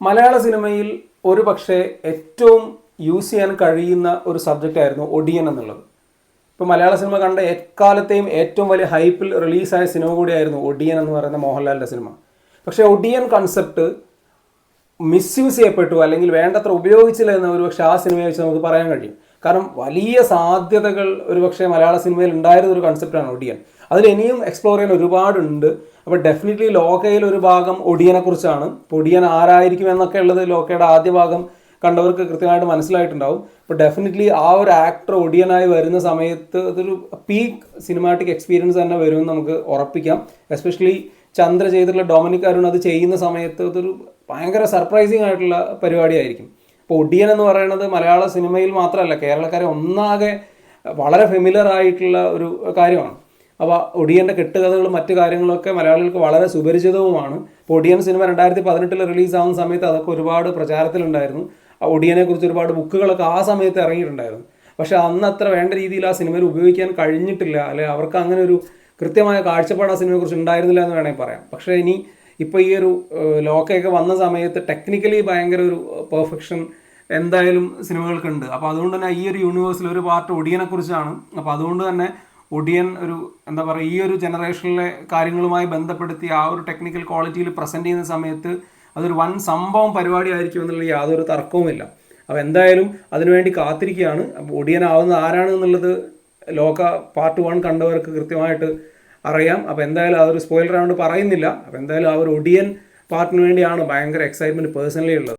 മലയാള സിനിമയിൽ ഒരു പക്ഷേ ഏറ്റവും യൂസ് ചെയ്യാൻ കഴിയുന്ന ഒരു സബ്ജക്റ്റ് ആയിരുന്നു ഒഡിയൻ എന്നുള്ളത്. ഇപ്പോൾ മലയാള സിനിമ കണ്ട എക്കാലത്തെയും ഏറ്റവും വലിയ ഹൈപ്പിൽ റിലീസായ സിനിമ കൂടിയായിരുന്നു ഒഡിയൻ എന്ന് പറയുന്ന മോഹൻലാലിന്റെ സിനിമ. പക്ഷേ ഒഡിയൻ കൺസെപ്റ്റ് മിസ്യൂസ് ചെയ്യപ്പെട്ടു അല്ലെങ്കിൽ വേണ്ടത്ര ഉപയോഗിച്ചില്ല എന്ന് ഒരു പക്ഷേ ആ സിനിമയെ വെച്ച് നമുക്ക് പറയാൻ കഴിയും. കാരണം വലിയ സാധ്യതകൾ ഒരു പക്ഷേ മലയാള സിനിമയിൽ ഉണ്ടായിരുന്ന ഒരു കൺസെപ്റ്റാണ് ഒഡിയൻ അതിൽ ഇനിയും എക്സ്പ്ലോർ ചെയ്യാൻ ഒരുപാടുണ്ട്. അപ്പോൾ ഡെഫിനറ്റ്ലി ലോകയിൽ ഒരു ഭാഗം ഒടിയനെ കുറിച്ചാണ്. ഒഡിയൻ ആരായിരിക്കും എന്നൊക്കെ ഉള്ളത് ലോകയുടെ ആദ്യ ഭാഗം കണ്ടവർക്ക് കൃത്യമായിട്ട് മനസ്സിലായിട്ടുണ്ടാവും. അപ്പോൾ ഡെഫിനറ്റ്ലി ആ ഒരു ആക്ടർ ഒഡിയനായി വരുന്ന സമയത്ത് അതൊരു പീക്ക് സിനിമാറ്റിക് എക്സ്പീരിയൻസ് തന്നെ വരുമെന്ന് നമുക്ക് ഉറപ്പിക്കാം. എസ്പെഷ്യലി ചന്ദ്ര ചെയ്തിട്ടുള്ള ഡൊമിനിക് അരുൺ അത് ചെയ്യുന്ന സമയത്ത് അതൊരു ഭയങ്കര സർപ്രൈസിങ് ആയിട്ടുള്ള പരിപാടിയായിരിക്കും. ഇപ്പോൾ ഒടിയൻ എന്ന് പറയുന്നത് മലയാള സിനിമയിൽ മാത്രമല്ല കേരളക്കാരെ ഒന്നാകെ വളരെ ഫെമിലർ ആയിട്ടുള്ള ഒരു കാര്യമാണ്. അപ്പോൾ ഒടിയന്റെ കെട്ടുകഥകളും മറ്റു കാര്യങ്ങളൊക്കെ മലയാളികൾക്ക് വളരെ സുപരിചിതവുമാണ്. ഇപ്പോൾ ഒടിയൻ സിനിമ രണ്ടായിരത്തി പതിനെട്ടിൽ റിലീസാവുന്ന സമയത്ത് അതൊക്കെ ഒരുപാട് പ്രചാരത്തിലുണ്ടായിരുന്നു. ആ ഒഡിയനെ കുറിച്ച് ഒരുപാട് ബുക്കുകളൊക്കെ ആ സമയത്ത് ഇറങ്ങിയിട്ടുണ്ടായിരുന്നു. പക്ഷേ അന്ന് അത്ര വേണ്ട രീതിയിൽ ആ സിനിമയിൽ ഉപയോഗിക്കാൻ കഴിഞ്ഞിട്ടില്ല. അല്ലെങ്കിൽ അവർക്ക് അങ്ങനെ ഒരു കൃത്യമായ കാഴ്ചപ്പാട് ആ സിനിമയെക്കുറിച്ച് ഉണ്ടായിരുന്നില്ല എന്ന് വേണമെങ്കിൽ പറയാം. പക്ഷേ ഇനി ഇപ്പോൾ ഈ ഒരു ലോക്കയൊക്കെ വന്ന സമയത്ത് ടെക്നിക്കലി ഭയങ്കര ഒരു പെർഫെക്ഷൻ എന്തായാലും സിനിമകൾക്കുണ്ട്. അപ്പോൾ അതുകൊണ്ട് തന്നെ ഈ ഒരു യൂണിവേഴ്സിൽ ഒരു പാർട്ട് ഒടിയനെക്കുറിച്ചാണ്. അപ്പോൾ അതുകൊണ്ട് തന്നെ ഒടിയൻ ഒരു എന്താ പറയുക ഈ ഒരു ജനറേഷനിലെ കാര്യങ്ങളുമായി ബന്ധപ്പെടുത്തി ആ ഒരു ടെക്നിക്കൽ ക്വാളിറ്റിയിൽ പ്രസന്റ് ചെയ്യുന്ന സമയത്ത് അതൊരു വൻ സംഭവം പരിപാടി ആയിരിക്കും എന്നുള്ള യാതൊരു തർക്കവുമില്ല. അപ്പോൾ എന്തായാലും അതിനുവേണ്ടി കാത്തിരിക്കുകയാണ്. അപ്പോൾ ഒടിയനാവുന്ന ആരാണ് എന്നുള്ളത് ലോക പാർട്ട് വൺ കണ്ടവർക്ക് കൃത്യമായിട്ട് അറിയാം. അപ്പോൾ എന്തായാലും അതൊരു സ്പോയിലർ ആയതുകൊണ്ട് പറയുന്നില്ല. അപ്പോൾ എന്തായാലും ആ ഒരു ഒടിയൻ പാർട്ടിന് വേണ്ടിയാണ് ഭയങ്കര എക്സൈറ്റ്മെന്റ് പേഴ്സണലി ഉള്ളത്.